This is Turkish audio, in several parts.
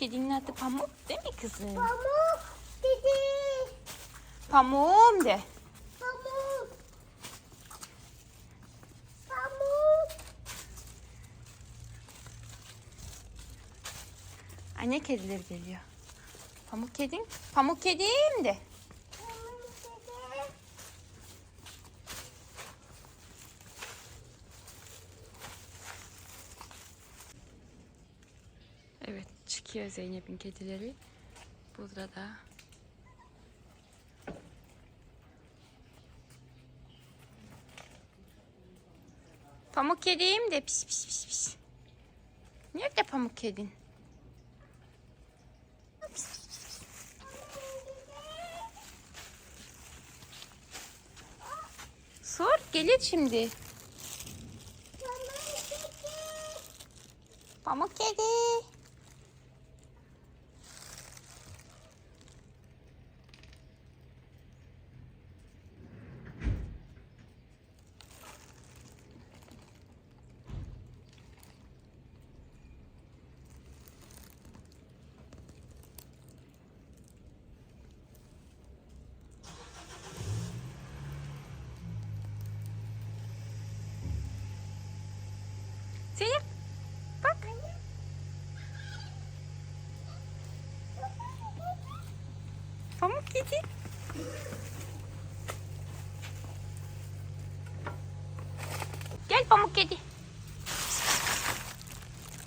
Kedinin adı Pamuk değil mi kızım? Pamuk dedi. Pamuğum de. Pamuk. Pamuk. Anne kedileri geliyor. Pamuk kedin. Pamuk kedim de. Evet çıkıyor Zeynep'in kedileri. Burada da. Pamuk kedim de pis pis pis pis. Nerede pamuk kedin? Sor gelir şimdi. Pamuk kedi. Zeynep bak. Pamuk kedi. Gel pamuk kedi.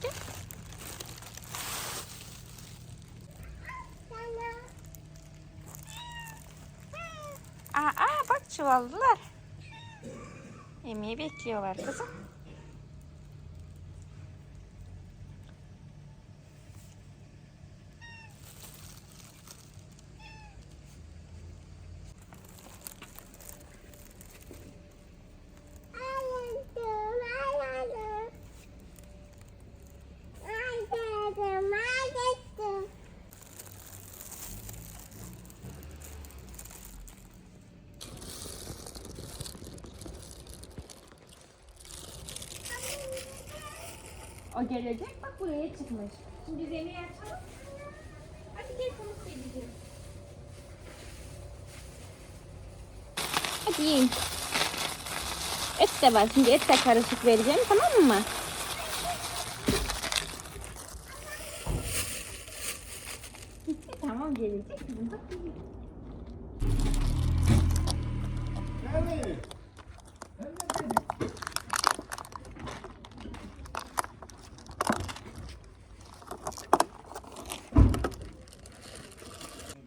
Gel. Aa, aa bak çuvaldılar. Yemeği bekliyorlar kızım. O gelecek bak buraya çıkmış. Şimdi yemeği açalım. Hadi gel pamuk kediciğim. Hadi yiyin. Et de var. Şimdi et de karışık vereceğim tamam mı? tamam gelecek. Bak geliyor.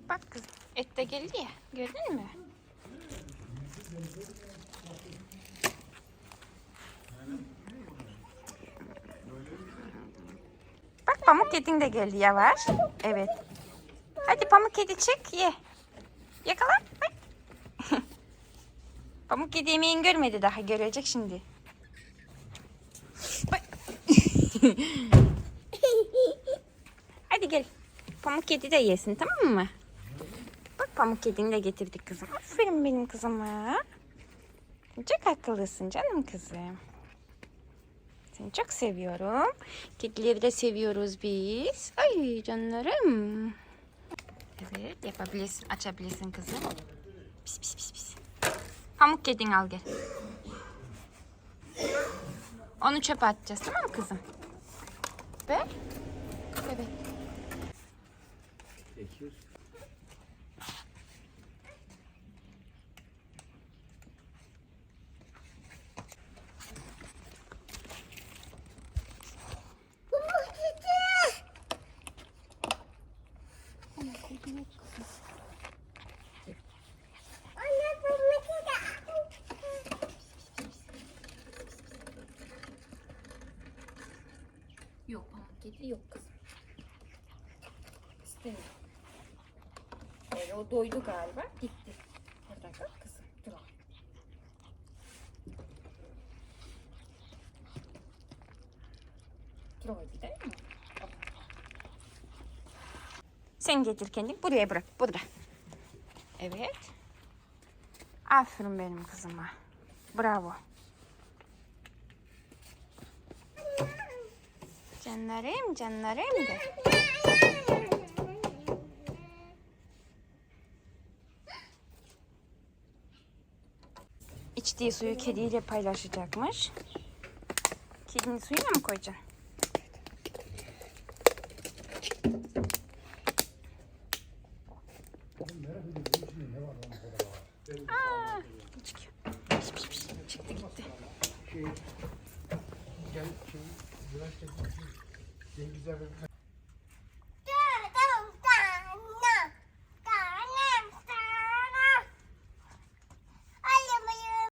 Bak kızım et de geldi ya. Gördün mü? Bak pamuk kedin de geldi yavaş. Evet. Hadi pamuk kedi çık ye. Yakala. Pamuk kedi yemeğini görmedi daha. Görecek şimdi. Hadi gel. Pamuk kedi de yesin tamam mı? Pamuk kedini de getirdik kızım. Aferin benim kızıma. Çok akıllısın canım kızım. Seni çok seviyorum. Kedileri de seviyoruz biz. Ay canlarım. Evet yapabilirsin. Açabilirsin kızım. Pis pis pis pis. Pamuk kedini al gel. Onu çöpe atacağız tamam mı kızım? Ver. Evet. Bekir. Yok kızım. İstemiyor. Öyle o doydu galiba gitti. Burada kal kızım. Dur al. Mi? Al. Sen getir kendini buraya bırak. Burada. Evet. Aferin benim kızıma. Bravo. Canlarım, canlarım de. İçtiği suyu kediyle paylaşacakmış. Kedinin suyuna mı koyacaksın? Aa, çıkıyor. Çıktı gitti. Şey, gel, şey üniversite Cengiz abi